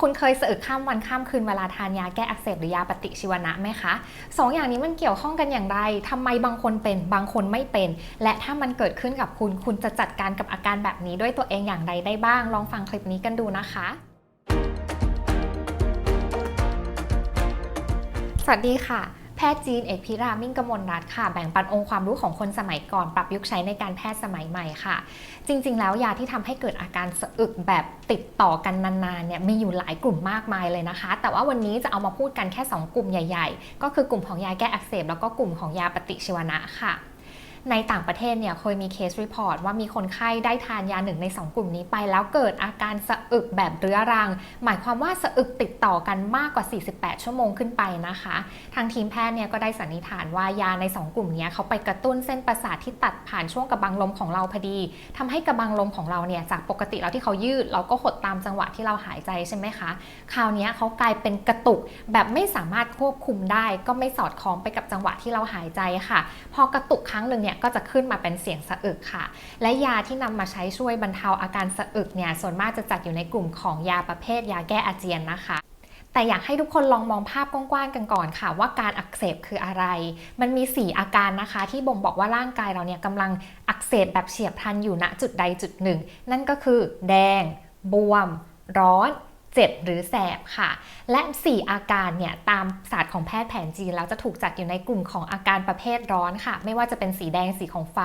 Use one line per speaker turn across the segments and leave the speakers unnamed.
คุณเคยสะอึกข้ามวันข้ามคืนเวลาทานยาแก้อักเสบหรือยาปฏิชีวนะไหมคะสองอย่างนี้มันเกี่ยวข้องกันอย่างไรทำไมบางคนเป็นบางคนไม่เป็น และถ้ามันเกิดขึ้นกับคุณ คุณจะจัดการกับอาการแบบนี้ด้วยตัวเองอย่างไรได้บ้าง ลองฟังคลิปนี้กันดูนะคะสวัสดีค่ะ ทย์จีนเอกพิรามิ่งกมลรัตน์ค่ะ แบ่งปันองค์ความรู้ของคนสมัยก่อนปรับยุคใช้ในการแพทย์สมัยใหม่ค่ะ จริง ๆ แล้วยาที่ทำให้เกิดอาการสะอึกแบบติดต่อกันนานๆเนี่ยมีอยู่หลายกลุ่มมากมายเลยนะคะ แต่ว่าวันนี้จะเอามาพูดกันแค่ 2 กลุ่มใหญ่ ๆ ก็คือกลุ่มของยาแก้อักเสบแล้วก็กลุ่มของยาปฏิชีวนะค่ะ ในต่างประเทศเนี่ยเคยมีเคสรีพอร์ตว่ามีคนไข้ได้ทานยาหนึ่งใน 2 กลุ่มนี้ไป แล้วเกิดอาการสะอึกแบบเรื้อรัง หมายความว่าสะอึกติดต่อกันมากกว่า 48 ชั่วโมงขึ้นไปนะคะ ทางทีมแพทย์เนี่ยก็ได้สันนิษฐานว่ายาใน 2 กลุ่มนี้เขาไปกระตุ้นเส้นประสาทที่ตัดผ่านช่วงกระบังลมของเราพอดีทำให้กระบังลมของเราเนี่ยจากปกติแล้วที่เขายืด เราก็หดตามจังหวะที่เราหายใจใช่ไหมคะ คราวนี้เขากลายเป็นกระตุกแบบไม่สามารถควบคุมได้ ก็ไม่สอดคล้องไปกับจังหวะที่เราหายใจค่ะ พอกระตุกครั้งหนึ่งเนี่ยก็จะขึ้นมาเป็นเสียงสะอึกค่ะ และยาที่นำมาใช้ช่วยบรรเทาอาการสะอึกเนี่ยส่วนมากจะจัดอยู่ในกลุ่มของยาประเภทยาแก้อาเจียนนะคะแต่อยากให้ทุกคนลองมองภาพกว้างๆกันก่อนค่ะ ว่าการอักเสบคืออะไร มันมี 4 อาการนะคะ ที่บ่งบอกว่าร่างกายเราเนี่ยกำลังอักเสบแบบเฉียบพลันอยู่ณจุดใดจุดหนึ่ง นั่นก็คือ แดง บวม ร้อน เจ็บหรือแสบค่ะ และ 4 อาการเนี่ยตามศาสตร์ของแพทย์แผนจีนแล้วจะถูกจัดอยู่ในกลุ่มของอาการประเภทร้อนค่ะ ไม่ว่าจะเป็นสีแดงสีของไฟ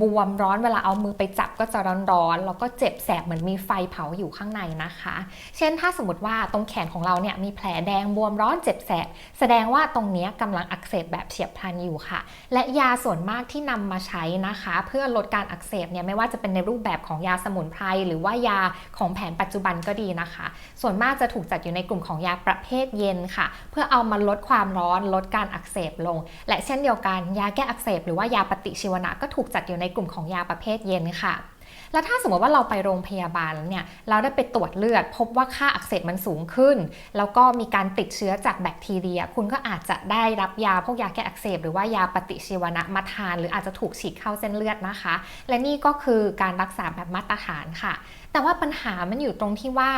บวมร้อนเวลาเอามือไปจับก็จะร้อนๆแล้วก็เจ็บแสบเหมือนมีไฟเผาอยู่ข้างในนะคะ เช่นถ้าสมมติว่าตรงแขนของเราเนี่ยมีแผลแดงบวมร้อนเจ็บแสบแสดงว่าตรงนี้ยกำลังอักเสบแบบเฉียบพลันอยู่ค่ะ และยาส่วนมากที่นำมาใช้นะคะ เพื่อลดการอักเสบเนี่ยไม่ว่าจะเป็นในรูปแบบของยาสมุนไพรหรือว่ายาของแผนปัจจุบันก็ดีนะคะส่วนมากจะถูกจัดอยู่ในกลุ่มของยาประเภทเย็นค่ะ เพื่อเอามาลดความร้อนลดการอักเสบลง และเช่นเดียวกันยาแก้อักเสบ หรือว่ายาปฏิชีวนะก็ถูกจัดอยู่ในกลุ่มของยาประเภทเย็นค่ะแล้วถ้าสมมติว่าเราไปโรงพยาบาลแล้วเนี่ยเราได้ไปตรวจเลือด พบว่าค่าอักเสบมันสูงขึ้น แล้วก็มีการติดเชื้อจากแบคทีเรีย คุณก็อาจจะได้รับยาพวกยาแก้อักเสบ หรือว่ายาปฏิชีวนะมาทาน หรืออาจจะถูกฉีดเข้าเส้นเลือดนะคะ และนี่ก็คือการรักษาแบบมาตรฐานค่ะ แต่ว่าปัญหามันอยู่ตรงที่ว่า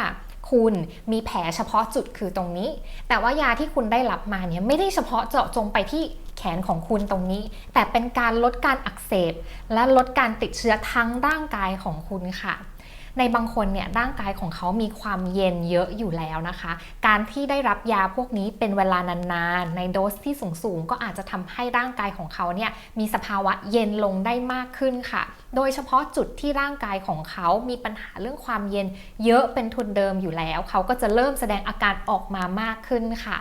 คุณมีแผลเฉพาะจุดคือตรงนี้ แต่ว่ายาที่คุณได้รับมาเนี่ยไม่ได้เฉพาะเจาะจงไปที่แขนของคุณตรงนี้ แต่เป็นการลดการอักเสบ และลดการติดเชื้อทั้งร่างกายของคุณค่ะในบางคนเนี่ยร่างกายของเขามีความเย็นเยอะอยู่แล้วนะคะ การที่ได้รับยาพวกนี้เป็นเวลานานๆ ในโดสที่สูงๆ ก็อาจจะทำให้ร่างกายของเขาเนี่ยมีสภาวะเย็นลงได้มากขึ้นค่ะ โดยเฉพาะจุดที่ร่างกายของเขามีปัญหาเรื่องความเย็นเยอะเป็นทุนเดิมอยู่แล้ว เขาก็จะเริ่มแสดงอาการออกมามากขึ้นค่ะ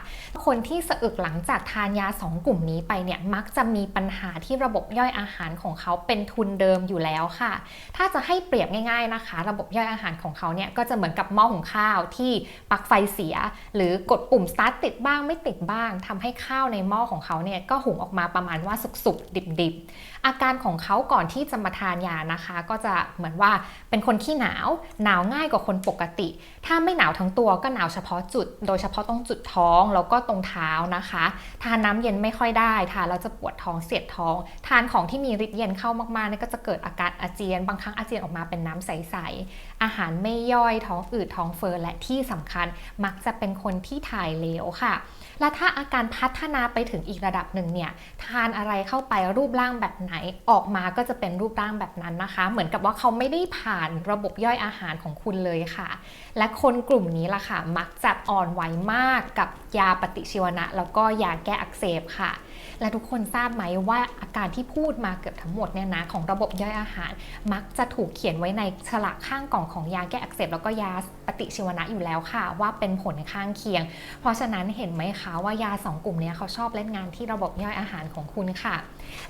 คนที่สะอึกหลังจากทานยา 2 กลุ่มนี้ไปเนี่ยมักจะมีปัญหาที่ระบบย่อยอาหารของเขาเป็นทุนเดิมอยู่แล้วค่ะ ถ้าจะให้เปรียบง่าย ๆนะคะ ระบบย่อยอาหารของเขาเนี่ยก็จะเหมือนกับหม้อหุงข้าวที่ปลั๊กไฟเสีย หรือกดปุ่มสตาร์ทติดบ้างไม่ติดบ้างทำให้ข้าวในหม้อของเขาเนี่ยก็หุงออกมาประมาณว่าสุกๆดิบๆอาการของเขาก่อนที่จะมาทานยานะคะ ก็จะเหมือนว่าเป็นคนขี้หนาว หนาวง่ายกว่าคนปกติ ถ้าไม่หนาวทั้งตัวก็หนาวเฉพาะจุด โดยเฉพาะตรงจุดท้องแล้วก็ตรงเท้านะคะ ทานน้ำเย็นไม่ค่อยได้ทานแล้วจะปวดท้องเสียดท้อง ทานของที่มีฤทธิ์เย็นเข้ามากๆเนี่ยก็จะเกิดอาการอาเจียน บางครั้งอาเจียนออกมาเป็นน้ำใสๆอาหารไม่ย่อยท้องอืดท้องเฟ้อและที่สำคัญมักจะเป็นคนที่ถ่ายเลวค่ะ และถ้าอาการพัฒนาไปถึงอีกระดับหนึ่งเนี่ยทานอะไรเข้าไปรูปร่างแบบไหนออกมาก็จะเป็นรูปร่างแบบนั้นนะคะ เหมือนกับว่าเขาไม่ได้ผ่านระบบย่อยอาหารของคุณเลยค่ะ และคนกลุ่มนี้ล่ะค่ะ มักจะอ่อนไหวมากกับ ยาปฏิชีวนะ แล้วก็ยาแก้อักเสบค่ะ และทุกคนทราบไหมว่าอาการที่พูดมาเกือบทั้งหมดเนี่ยนะของระบบย่อยอาหาร มักจะถูกเขียนไว้ในฉลากข้างกล่องของยาแก้อักเสบแล้วก็ยาปฏิชีวนะอยู่แล้วค่ะ ว่าเป็นผลข้างเคียง เพราะฉะนั้นเห็นไหมคะว่ายาสองกลุ่มนี้เขาชอบเล่นงานที่ระบบย่อยอาหารของคุณค่ะ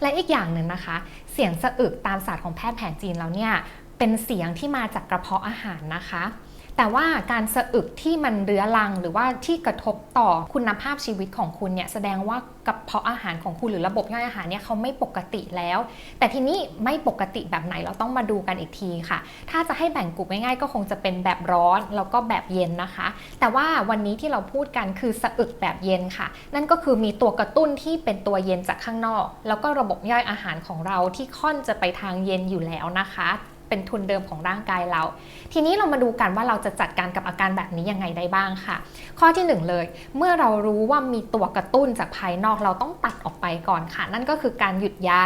และอีกอย่างหนึ่งนะคะ เสียงสะอึกตามศาสตร์ของแพทย์แผนจีนแล้วเนี่ยเป็นเสียงที่มาจากกระเพาะอาหารนะคะ แต่ว่าการสะอึกที่มันเรื้อรัง หรือว่าที่กระทบต่อคุณภาพชีวิตของคุณเนี่ยแสดงว่ากระเพาะอาหารของคุณหรือระบบย่อยอาหารเนี่ยเขาไม่ปกติแล้ว แต่ทีนี้ไม่ปกติแบบไหนเราต้องมาดูกันอีกทีค่ะ ถ้าจะให้แบ่งกลุ่มง่ายๆก็คงจะเป็นแบบร้อนแล้วก็แบบเย็นนะคะ แต่ว่าวันนี้ที่เราพูดกันคือสะอึกแบบเย็นค่ะ นั่นก็คือมีตัวกระตุ้นที่เป็นตัวเย็นจากข้างนอก แล้วก็ระบบย่อยอาหารของเราที่ค่อนจะไปทางเย็นอยู่แล้วนะคะ เป็นทุนเดิมของร่างกายเรา ทีนี้เรามาดูกันว่าเราจะจัดการกับอาการแบบนี้ยังไงได้บ้างค่ะ ข้อที่หนึ่งเลย เมื่อเรารู้ว่ามีตัวกระตุ้นจากภายนอกเราต้องตัดออกไปก่อนค่ะ นั่นก็คือการหยุดยา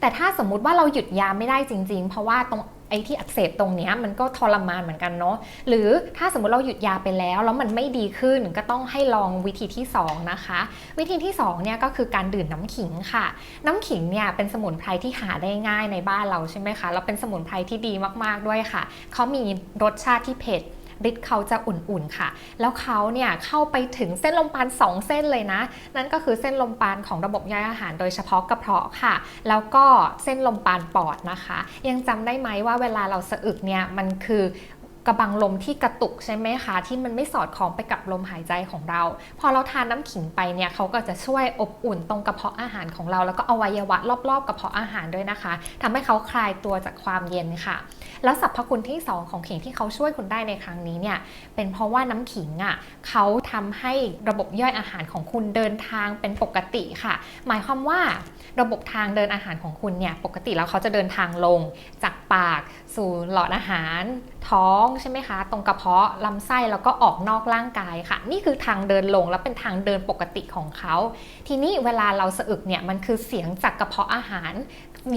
แต่ถ้าสมมุติว่าเราหยุดยาไม่ได้จริง ๆ เพราะว่าตรง ไอ้ที่อักเสบตรงเนี้ยมันก็ทรมานเหมือนกันเนาะหรือถ้าสมมติเราหยุดยาไปแล้ว แล้วมันไม่ดีขึ้นก็ต้องให้ลองวิธีที่ 2 นะคะ วิธีที่2เนี่ยก็คือการดื่มน้ำขิงค่ะ น้ำขิงเนี่ยเป็นสมุนไพรที่หาได้ง่ายในบ้านเราใช่ไหมคะแล้วเป็นสมุนไพรที่ดีมากๆด้วยค่ะเขามีรสชาติที่เผ็ด ฤทธิ์เขาจะอุ่นๆค่ะ แล้วเขาเนี่ยเข้าไปถึงเส้นลมปาน 2 เส้นเลยนะ นั่นก็คือเส้นลมปานของระบบย่อยอาหารโดยเฉพาะกระเพาะค่ะ แล้วก็เส้นลมปานปอดนะคะ ยังจำได้ไหมว่าเวลาเราสะอึกเนี่ยมันคือกระบังลมที่กระตุกใช่ไหมคะ ที่มันไม่สอดคล้องไปกับลมหายใจของเรา พอเราทานน้ำขิงไปเนี่ยเขาก็จะช่วยอบอุ่นตรงกระเพาะอาหารของเรา แล้วก็อวัยวะรอบๆกระเพาะอาหารด้วยนะคะทำให้เขาคลายตัวจากความเย็นค่ะ แล้วสรรพคุณที่ 2 ของขิงที่เขาช่วยคุณได้ในครั้งนี้เนี่ยเป็นเพราะว่าน้ำขิงอะเขาทำให้ระบบย่อยอาหารของคุณเดินทางเป็นปกติค่ะ หมายความว่าระบบทางเดินอาหารของคุณเนี่ยปกติแล้วเขาจะเดินทางลงจากปากสู่หลอดอาหารท้องใช่ไหมคะ ตรงกระเพาะลำไส้แล้วก็ออกนอกร่างกายค่ะ นี่คือทางเดินลงและเป็นทางเดินปกติของเขา ทีนี้เวลาเราสะอึกเนี่ยมันคือเสียงจากกระเพาะอาหาร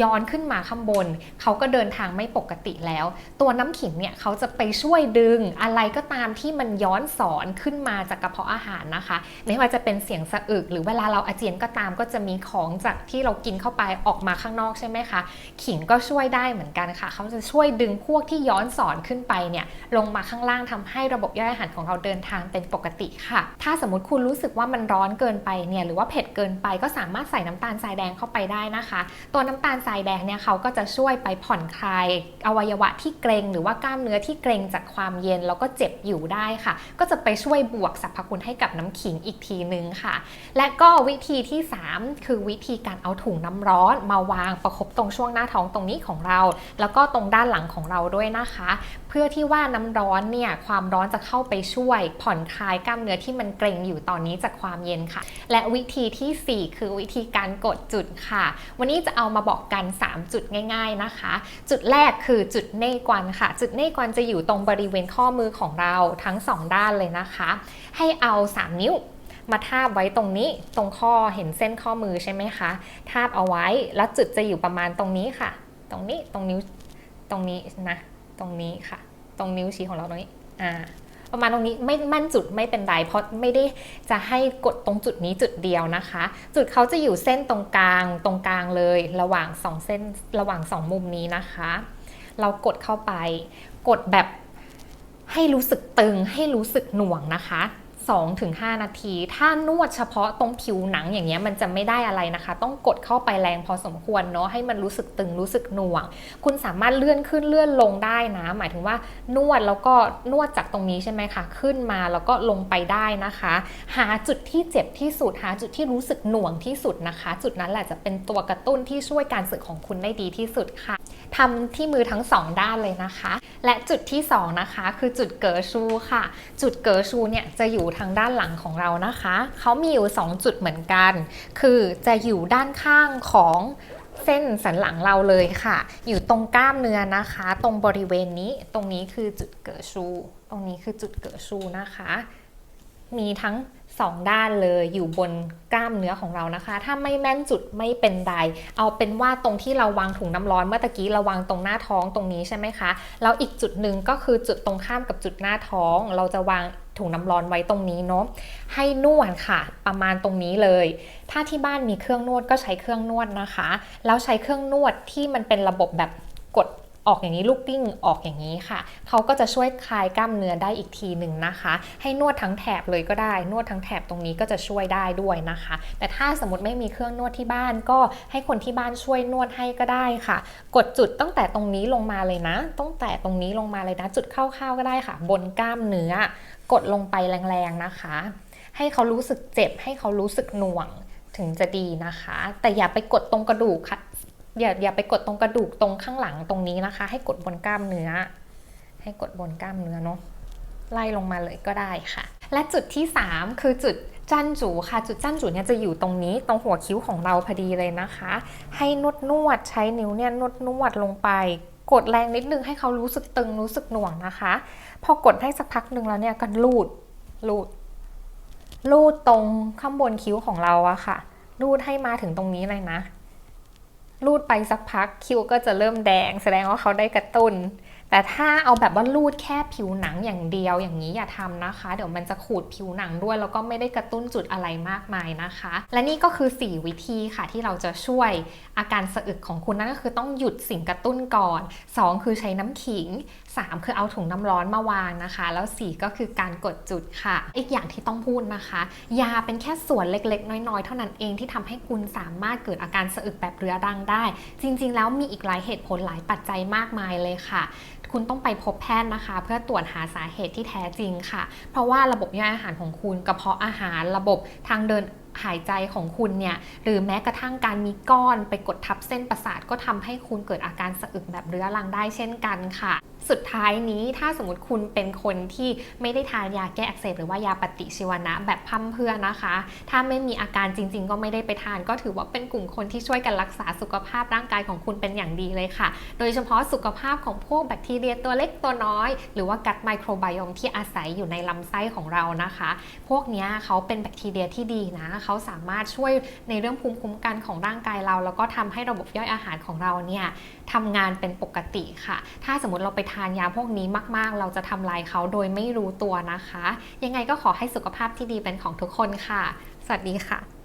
ย้อนขึ้นมาข้างบน เขาก็เดินทางไม่ปกติแล้ว ตัวน้ำขิงเนี่ยเขาจะไปช่วยดึง อะไรก็ตามที่มันย้อนสอนขึ้นมาจากกระเพาะอาหารนะคะไม่ว่าจะเป็นเสียงสะอึก หรือเวลาเราอาเจียนก็ตามก็จะมีของจากที่เรากินเข้าไปออกมาข้างนอกใช่ไหมคะ ขิงก็ช่วยได้เหมือนกันค่ะ เขาจะช่วยดึงพวกที่ย้อนสอนขึ้นไปเนี่ยลงมาข้างล่างทำให้ระบบย่อยอาหารของเราเดินทางเป็นปกติค่ะ ถ้าสมมติคุณรู้สึกว่ามันร้อนเกินไปเนี่ยหรือว่าเผ็ดเกินไปก็สามารถใส่น้ำตาลทรายแดงเข้าไปได้นะคะ ตัวน้ำตาลทรายแดงเนี่ยเขาก็จะช่วยไปผ่อนคลาย อวัยวะที่เกร็งหรือว่ากล้ามเนื้อที่เกร็งจากความเย็นแล้วก็เจ็บอยู่ได้ค่ะ ก็จะไปช่วยบวกสรรพคุณให้กับน้ำขิงอีกทีนึงค่ะ และก็วิธีที่ 3 คือวิธีการเอาถุงน้ำร้อนมาวางประคบตรงช่วงหน้าท้องตรงนี้ของเรา แล้วก็ตรงด้านหลังของเราด้วยนะคะ พื่อที่ว่าน้ำร้อนเนี่ยความร้อนจะเข้าไปช่วย ผ่อนคลายกล้ามเนื้อที่มันเกร็งอยู่ตอนนี้จากความเย็นค่ะ และวิธีทีสี่4 คือวิธีการกดจุดค่ะ วันนี้จะเอามาบอกกัน 3 จุดง่าย ๆนะคะ จุดแรกคือจุดเน่กวันค่ะ จุดเน่กวันจะอยู่ตรงบริเวณข้อมือของเราทั้ง 2 ด้านเลยนะคะ ให้เอา 3 นิ้วมาทาบไว้ตรงนี้ตรงข้อเห็นเส้นข้อมือใช่ไหมคะทาบเอาไว้แล้วจุดจะอยู่ประมาณตรงนี้ค่ะ ตรงนี้ตรงนิ้วตรงนี้นะ รงนี้ค่ะ ตรงนิ้วชี้ของเราตรงนี้อ่าประมาณตรงนี้ไม่มั่นจุดไม่เป็นไรเพราะไม่ได้จะให้กดตรงจุดนี้จุดเดียวนะคะ จุดเขาจะอยู่เส้นตรงกลางตรงกลางเลย ระหว่างสองเส้นระหว่างสองมุมนี้นะคะ เรากดเข้าไป กดแบบให้รู้สึกตึงให้รู้สึกหน่วงนะคะ 2-5 นาที ถ้านวดเฉพาะตรงผิวหนังอย่างเงี้ยมันจะไม่ได้อะไรนะคะ ต้องกดเข้าไปแรงพอสมควรเนาะให้มันรู้สึกตึงรู้สึกหน่วง คุณสามารถเลื่อนขึ้นเลื่อนลงได้นะ หมายถึงว่านวดแล้วก็นวดจากตรงนี้ใช่ไหมคะขึ้นมาแล้วก็ลงไปได้นะคะ หาจุดที่เจ็บที่สุดหาจุดที่รู้สึกหน่วงที่สุดนะคะ จุดนั้นแหละจะเป็นตัวกระตุ้นที่ช่วยการสึกของคุณได้ดีที่สุดค่ะ ทำที่มือทั้งสองด้านเลยนะคะ และจุดที่สองนะคะคือจุดเก๋อชูค่ะ จุดเก๋อชูเนี่ยจะอยู่ทางด้านหลังของเรานะคะ เขามีอยู่ 2 จุดเหมือนกัน คือจะอยู่ด้านข้างของเส้นสันหลังเราเลยค่ะ อยู่ตรงกล้ามเนื้อนะคะ ตรงบริเวณนี้ ตรงนี้คือจุดเก๋อชู ตรงนี้คือจุดเก๋อชูนะคะ มีทั้ง 2ด้านเลยอยู่บนกล้ามเนื้อของเรานะคะ ถ้าไม่แม่นจุดไม่เป็นไร เอาเป็นว่าตรงที่เราวางถุงน้ำร้อนเมื่อตะกี้เราวางตรงหน้าท้องตรงนี้ใช่ไหมคะ แล้วอีกจุดหนึ่งก็คือจุดตรงข้ามกับจุดหน้าท้อง เราจะวางถุงน้ำร้อนไว้ตรงนี้เนาะให้นวดค่ะ ประมาณตรงนี้เลย ถ้าที่บ้านมีเครื่องนวดก็ใช้เครื่องนวดนะคะ แล้วใช้เครื่องนวดที่มันเป็นระบบแบบกด ออกอย่างนี้ลูกกิ้งออกอย่างนี้ค่ะ เขาก็จะช่วยคลายกล้ามเนื้อได้อีกทีหนึ่งนะคะ ให้นวดทั้งแถบเลยก็ได้ นวดทั้งแถบตรงนี้ก็จะช่วยได้ด้วยนะคะ แต่ถ้าสมมติไม่มีเครื่องนวดที่บ้านก็ให้คนที่บ้านช่วยนวดให้ก็ได้ค่ะ กดจุดตั้งแต่ตรงนี้ลงมาเลยนะ ตั้งแต่ตรงนี้ลงมาเลยนะ จุดคร่าวๆก็ได้ค่ะ บนกล้ามเนื้อ กดลงไปแรงๆนะคะ ให้เขารู้สึกเจ็บ ให้เขารู้สึกหน่วงถึงจะดีนะคะ แต่อย่าไปกดตรงกระดูกค่ะ อย่าอย่าไปกดตรงกระดูกตรงข้างหลังตรงนี้นะคะ ให้กดบนกล้ามเนื้อ ให้กดบนกล้ามเนื้อเนาะไล่ลงมาเลยก็ได้ค่ะ และจุดที่ 3 คือจุดจันจูค่ะ จุดจันจูเนี่ยจะอยู่ตรงนี้ตรงหัวคิ้วของเราพอดีเลยนะคะ ให้นวดนวดใช้นิ้วเนี่ยนวดนวดลงไป กดแรงนิดนึงให้เขารู้สึกตึงรู้สึกหน่วงนะคะ พอกดได้สักพักหนึ่งแล้วเนี่ยก็ลูดลูดลูดตรงข้างบนคิ้วของเราอะค่ะรูดให้มาถึงตรงนี้เลยนะ รูดไปสักพักคิ้วก็จะเริ่มแดง แสดงว่าเขาได้กระตุน้น แต่ถ้าเอาแบบว่ารูดแค่ผิวหนังอย่างเดียวอย่างนี้อย่าทำนะคะ เดี๋ยวมันจะขูดผิวหนังด้วย แล้วก็ไม่ได้กระตุ้นจุดอะไรมากมายนะคะ และนี่ก็คือ 4 วิธีค่ะที่เราจะช่วยอาการสะอึกของคุณนั่นก็คือต้องหยุดสิ่งกระตุ้นก่อน 2 คือใช้น้ำขิง 3 คือเอาถุงน้ำร้อนมาวางนะคะ แล้ว 4 ก็คือการกดจุดค่ะ อีกอย่างที่ต้องพูดนะคะ ยาเป็นแค่ส่วนเล็กๆ น้อยๆ เท่านั้นเองที่ทำให้คุณสามารถเกิดอาการสะอึกแบบเรื้อรังได้ จริงๆ แล้วมีอีกหลายเหตุผลหลายปัจจัยมากมายเลยค่ะ คุณต้องไปพบแพทย์นะคะ เพื่อตรวจหาสาเหตุที่แท้จริงค่ะ เพราะว่าระบบย่อยอาหารของคุณกระเพาะอาหารระบบทางเดินหายใจของคุณเนี่ยหรือแม้กระทั่งการมีก้อนไปกดทับเส้นประสาทก็ทำให้คุณเกิดอาการสะอึกแบบเรื้อรังได้เช่นกันค่ะ สุดท้ายนี้ถ้าสมมติคุณเป็นคนที่ไม่ได้ทานยาแก้อักเสบหรือว่ายาปฏิชีวนะแบบพั่มเพื่อนะคะ ถ้าไม่มีอาการจริง ๆ ก็ไม่ได้ไปทาน ก็ถือว่าเป็นกลุ่มคนที่ช่วยกันรักษาสุขภาพร่างกายของคุณเป็นอย่างดีเลยค่ะ โดยเฉพาะสุขภาพของพวกแบคทีเรียตัวเล็กตัวน้อย หรือว่ากัดไมโครไบโอมที่อาศัยอยู่ในลำไส้ของเรานะคะ พวกนี้เขาเป็นแบคทีเรียที่ดีนะเขาสามารถช่วยในเรื่องภูมิคุ้มกันของร่างกายเรา แล้วก็ทำให้ระบบย่อยอาหารของเราเนี่ยทำงานเป็นปกติค่ะ ถ้าสมมติเราไปทานยาพวกนี้มาก ๆ เราจะทำลายเขาโดยไม่รู้ตัวนะคะ ยังไงก็ขอให้สุขภาพที่ดีเป็นของทุกคนค่ะ สวัสดีค่ะ